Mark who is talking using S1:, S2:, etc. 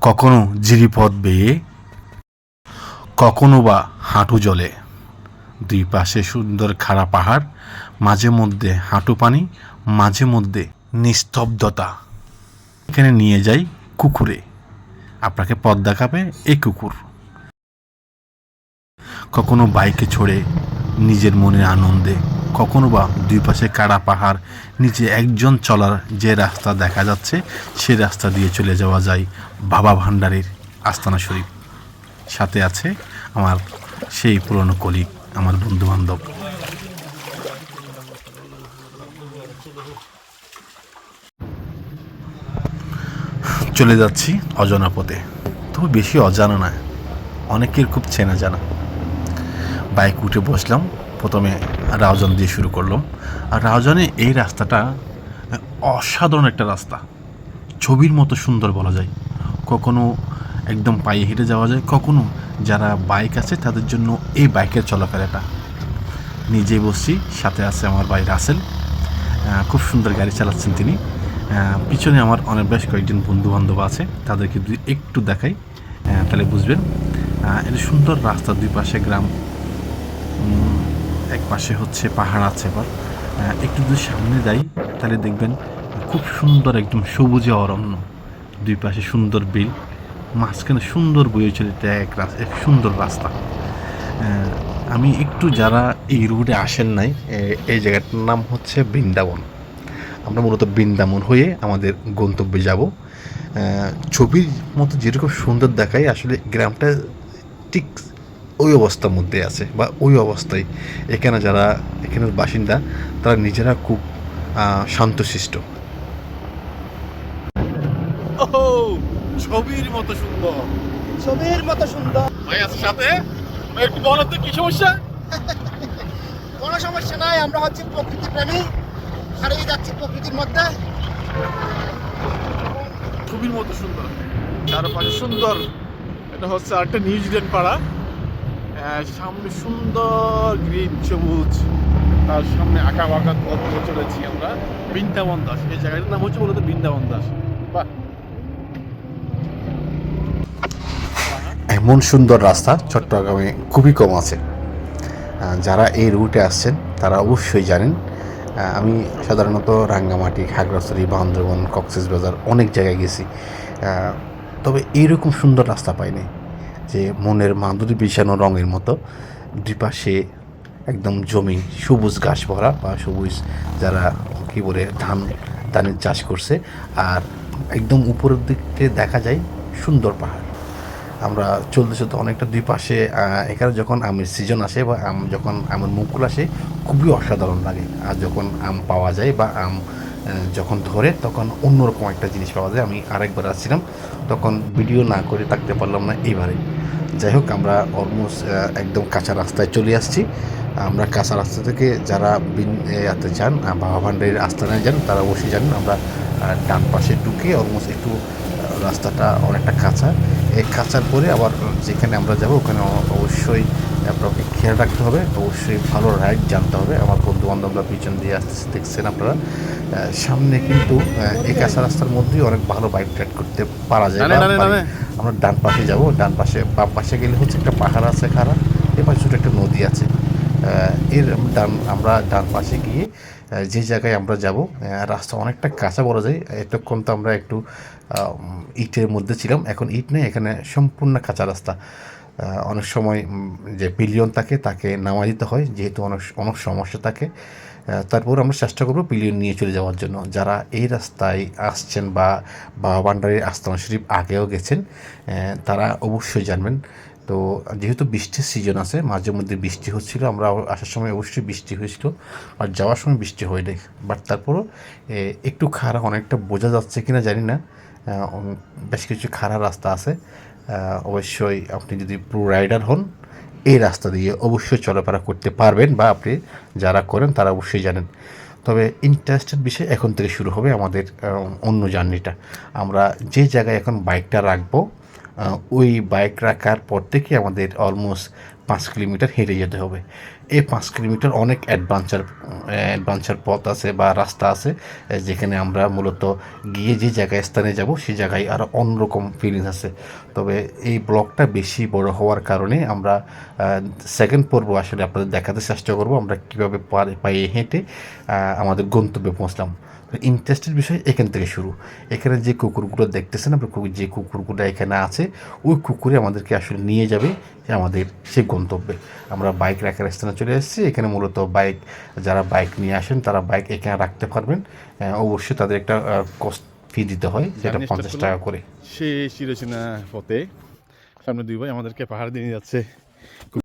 S1: কখনো জিরিপথ বেয়ে, কখনো বা হাঁটু জলে। দুই পাশে সুন্দর খাড়া পাহাড়, মাঝে মধ্যে হাঁটু পানি, মাঝে মধ্যে নিস্তব্ধতা। এখানে নিয়ে যাই কুকুরে। আপনাকে পথ দেখাবে এই কুকুর। কখনো বাইকে ছড়ে নিজের মনের আনন্দে কখনো বা দুই পাশে কাড়া পাহাড়, নিচে একজন চলার যে রাস্তা দেখা যাচ্ছে, সে রাস্তা দিয়ে চলে যাওয়া যায় বাবা ভান্ডারের আস্তানা শরীফ। সাথে আছে আমার সেই পুরনো কলিগ, আমার বন্ধু বান্ধব চলে যাচ্ছি অজানা পথে। তবে বেশি অজানা না অনেকের খুব চেনা জানা। বাইক উঠে বসলাম, প্রথমে রাউজান দিয়ে শুরু করলাম। আর রাউজানে এই রাস্তাটা অসাধারণ একটা রাস্তা। ছবির মতো সুন্দর বলা যায়। কখনো একদম পায়ে হেঁটে যাওয়া যায়, কখনো যারা বাইক আছে তাদের জন্য এই বাইকের চলাফেরাটা। নিজে বসছি, সাথে আছে আমার ভাই রাসেল। খুব সুন্দর গাড়ি চালাচ্ছেন তিনি। পিছনে আমার অনেক বেশ কয়েকজন বন্ধু বান্ধব আছে, তাদেরকে যদি একটু দেখাই। তাহলে বুঝবেন। এটা সুন্দর রাস্তা দুই পাশে গ্রাম। এক পাশে হচ্ছে পাহাড় আছে আবার একটু যদি সামনে যাই, তাহলে দেখবেন খুব সুন্দর একদম সবুজে অরণ্য। দুই পাশে সুন্দর বিল, মাঝখানে সুন্দর বয়ে চলিত এক এক সুন্দর রাস্তা। আমি একটু যারা এই রুটে আসেন নাই এই জায়গাটার নাম হচ্ছে বৃন্দাবন। আমরা মূলত বৃন্দাবন হয়ে আমাদের গন্তব্যে যাব। ছবির মতো যেরকম সুন্দর দেখায়, আসলে গ্রামটা ঠিক ওই অবস্থার মধ্যে আছে বা ওই অবস্থায় এখানে যারা এখানের বাসিন্দা তারা নিজেরা খুব শান্তশিষ্ট। ছবির মতো সুন্দর।
S2: ছবির মতো সুন্দর।
S1: ভাই আছে সাথে একটু বলো তো কি সমস্যা?
S2: কোনো সমস্যা নাই আমরা হচ্ছে প্রকৃতি প্রেমী। হারিয়ে যাচ্ছি প্রকৃতির মধ্যে।
S1: ছবির মতো সুন্দর। চারপাশে সুন্দর। এটা হচ্ছে একটা নিউজিল্যান্ড পাড়া। সামনে সুন্দর গ্রিন সবুজ, তার সামনে আঁকা বাঁকা পথ চলেছি আমরা। বৃন্দাবন দাস, এই জায়গাটার নাম হচ্ছে মূলত বৃন্দাবন দাস। এমন সুন্দর রাস্তা চট্টগ্রামে খুবই কম আছে। যারা এই রুটে আসছেন, তারা অবশ্যই জানেন আমি সাধারণত রাঙ্গামাটি, খাগড়াছড়ি, বান্দরবন, কক্সেস বাজার অনেক জায়গায় গেছি। তবে এইরকম সুন্দর রাস্তা পাইনি। যে মনের মাধুরী বিছানো রঙের মতো দুই পাশে একদম জমি, সবুজ ঘাস ভরা বা সবুজ যারা কী বলে ধান, ধানের চাষ করছে, আর একদম উপরের দিকে দেখা যায় সুন্দর পাহাড়। আমরা চলতে চলতে অনেকটা দুই পাশে এখানে যখন আমের সিজন আসে বা আম যখন আমের মুকুল আসে, খুবই অসাধারণ লাগে। আর যখন আম পাওয়া যায় বা আম যখন ধরে তখন অন্যরকম একটা জিনিস পাওয়া যায়। আমি আরেকবার আসছিলাম, তখন ভিডিও না করে থাকতে পারলাম না এইবারে যাই হোক, আমরা অলমোস্ট একদম কাঁচা রাস্তায় চলে আসছি। আমরা কাঁচা রাস্তা থেকে যারা বিন ইয়াতে যান বাবা ভান্ডারের আস্তানায় যান, তারা অবশ্যই জানেন আমরা ডান পাশে ঢুকে অলমোস্ট একটু রাস্তাটা অনেকটা কাঁচা। এই কাঁচার পরে আবার যেখানে আমরা যাব, ওখানে অবশ্যই আপনাকে খেয়াল রাখতে হবে। অবশ্যই ভালো রাইড জানতে হবে। আমার বন্ধু পিছন দিয়ে আসতেছে দেখছেন আপনারা? সামনে কিন্তু এই কাঁচা রাস্তার মধ্যেই অনেক ভালো বাইক রাইড করতে পারা যায়। আমরা ডান পাশে যাব ডান পাশে বাম পাশে গেলে হচ্ছে একটা পাহাড় আছে খারাপ এ পাশে ছোটো একটা নদী আছে। এর ডান আমরা ডান পাশে গিয়ে যে জায়গায় আমরা যাব রাস্তা অনেকটা কাঁচা বলা যায়। এতক্ষণ তো আমরা একটু ইটের মধ্যে ছিলাম এখন ইট নেই এখানে সম্পূর্ণ কাঁচা রাস্তা। অনেক সময় যে পিলিয়ন থাকে তাকে নামা দিতে হয়, যেহেতু অনেক অনেক সমস্যা থাকে। তারপর আমরা চেষ্টা করব পিলিয়ন নিয়ে চলে যাওয়ার জন্য। যারা এই রাস্তায় আসছেন বা বাবা ভান্ডারের আস্তানা শরীফ আগেও গেছেন তারা অবশ্যই জানবেন। তো যেহেতু বৃষ্টির সিজন আছে, মাঝে মধ্যে বৃষ্টি হচ্ছিল, আমরা আসার সময় অবশ্যই বৃষ্টি হয়েছিল, আর যাওয়ার সময় বৃষ্টি হয়নি। বাট তারপরও একটু খারাপ অনেকটা বোঝা যাচ্ছে কিনা জানি না। বেশ কিছু খারাপ রাস্তা আছে। অবশ্যই আপনি যদি প্রো রাইডার হন, এই রাস্তা দিয়ে অবশ্যই চলাফেরা করতে পারবেন বা আপনি যারা করেন তারা অবশ্যই জানেন। তবে ইন্টারেস্টেড বিষয় এখন থেকে শুরু হবে আমাদের অন্য জার্নিটা আমরা যে জায়গায় এখন বাইকটা রাখব ওই বাইক রাখার পর থেকে আমাদের অলমোস্ট পাঁচ কিলোমিটার হেঁটে যেতে হবে। এই পাঁচ কিলোমিটার অনেক অ্যাডভেঞ্চার অ্যাডভেঞ্চার পথ আছে বা রাস্তা আছে, যেখানে আমরা মূলত গিয়ে যে জায়গায় স্থানে যাব সেই জায়গায় আরও অন্যরকম ফিলিংস আছে। তবে এই ব্লকটা বেশি বড় হওয়ার কারণে আমরা সেকেন্ড পর্ব আসলে আপনাদের দেখাতে চেষ্টা করব, আমরা কীভাবে পায়ে হেঁটে আমাদের গন্তব্যে পৌঁছলাম। ইন্টারেস্টের বিষয় এখান থেকে শুরু। এখানে যে কুকুরগুলো দেখতেছেন কু- যে কুকুরগুলো এখানে আছে ওই কুকুরে আমাদেরকে আসলে নিয়ে যাবে যে আমাদের সেই গন্তব্যে। আমরা বাইক রাখার স্থানে চলে এসেছি। এখানে মূলত বাইক যারা বাইক নিয়ে আসেন তারা বাইক এখানে রাখতে পারবেন। অবশ্যই তাদের একটা কস্ট ফি দিতে হয় যেটা পঞ্চাশ টাকা করে।
S3: সে চিরচেনা পথে সামনে দুই ভাই আমাদেরকে পাহাড় দিয়ে যাচ্ছে।